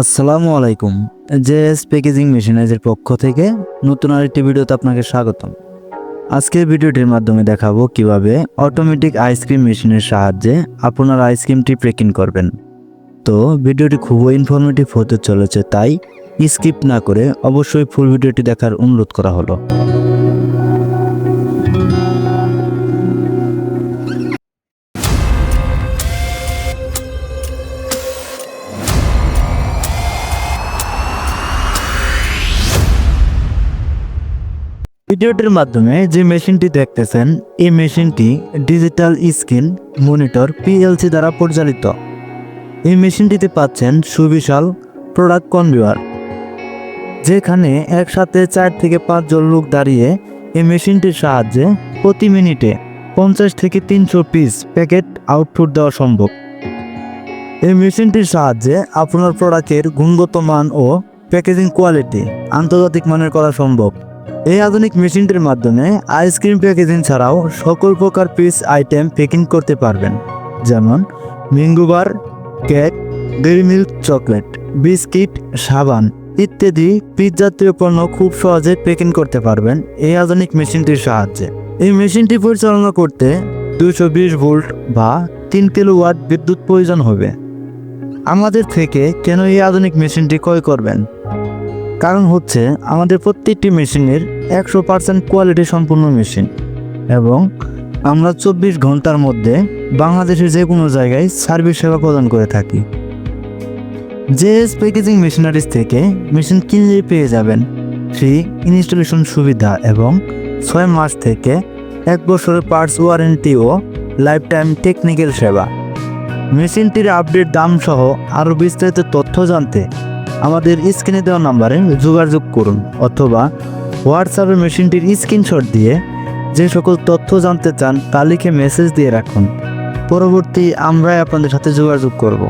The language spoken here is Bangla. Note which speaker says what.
Speaker 1: আসসালামু আলাইকুম। জেএস প্যাকেজিং মেশিনাইজের পক্ষ থেকে নতুন আরেকটি ভিডিওতে আপনাকে স্বাগতম। আজকের ভিডিওটির মাধ্যমে দেখাবো কীভাবে অটোমেটিক আইসক্রিম মেশিনের সাহায্যে আপনার আইসক্রিমটি প্যাকিং করবেন। তো ভিডিওটি খুবই ইনফরমেটিভ হতে চলেছে, তাই স্কিপ না করে অবশ্যই ফুল ভিডিওটি দেখার অনুরোধ করা হলো। ভিডিওটির মাধ্যমে যে মেশিনটি দেখতেছেন, এই মেশিনটি ডিজিটাল স্ক্রিন মনিটর পিএলসি দ্বারা পরিচালিত। এই মেশিনটিতে পাচ্ছেন সুবিশাল প্রোডাক্ট কনভিউয়ার যেখানে একসাথে চার থেকে পাঁচজন লোক দাঁড়িয়ে এই মেশিনটির সাহায্যে প্রতি মিনিটে পঞ্চাশ থেকে তিনশো পিস প্যাকেট আউটপুট দেওয়া সম্ভব। এই মেশিনটির সাহায্যে আপনার প্রোডাক্টের গুণগত মান ও প্যাকেজিং কোয়ালিটি আন্তর্জাতিক মানের করা সম্ভব। এই আধুনিক মেশিনটির মাধ্যমে আইসক্রিম প্যাকেজিং ছাড়াও সকল প্রকার পিস আইটেম প্যাকিং করতে পারবেন। যেমন মিঙ্গুবার cake dairy milk chocolate biscuit সাবান ইত্যাদি পিস জাতীয় পণ্য খুব সহজে প্যাকিং করতে পারবেন এই আধুনিক মেশিনটির সাহায্যে। এই মেশিনটি পরিচালনা করতে দুশো বিশ ভোল্ট বা তিন কিলো ওয়াট বিদ্যুৎ প্রয়োজন হবে। আমাদের থেকে কেন এই আধুনিক মেশিনটি ক্রয় করবেন? কারণ হচ্ছে আমাদের প্রত্যেকটি মেশিনের একশো পার্সেন্ট কোয়ালিটি সম্পূর্ণ মেশিন এবং আমরা চব্বিশ ঘণ্টার মধ্যে বাংলাদেশের যে কোনো জায়গায় সার্ভিস সেবা প্রদান করে থাকি। জেএস প্যাকেজিং মেশিনারিজ থেকে মেশিন কিনলে পেয়ে যাবেন ফ্রি ইনস্টলেশন সুবিধা এবং ছয় মাস থেকে এক বছরের পার্টস ওয়ারেন্টি ও লাইফ টাইম টেকনিক্যাল সেবা। মেশিনটির আপডেট দাম সহ আরও বিস্তারিত তথ্য জানতে আমাদের স্ক্রিনে দেওয়া নাম্বারে যোগাযোগ করুন অথবা হোয়াটসঅ্যাপের মেশিনটির স্ক্রিনশট দিয়ে যে সকল তথ্য জানতে চান তা লিখে মেসেজ দিয়ে রাখুন। পরবর্তী আমরাই আপনাদের সাথে যোগাযোগ করব।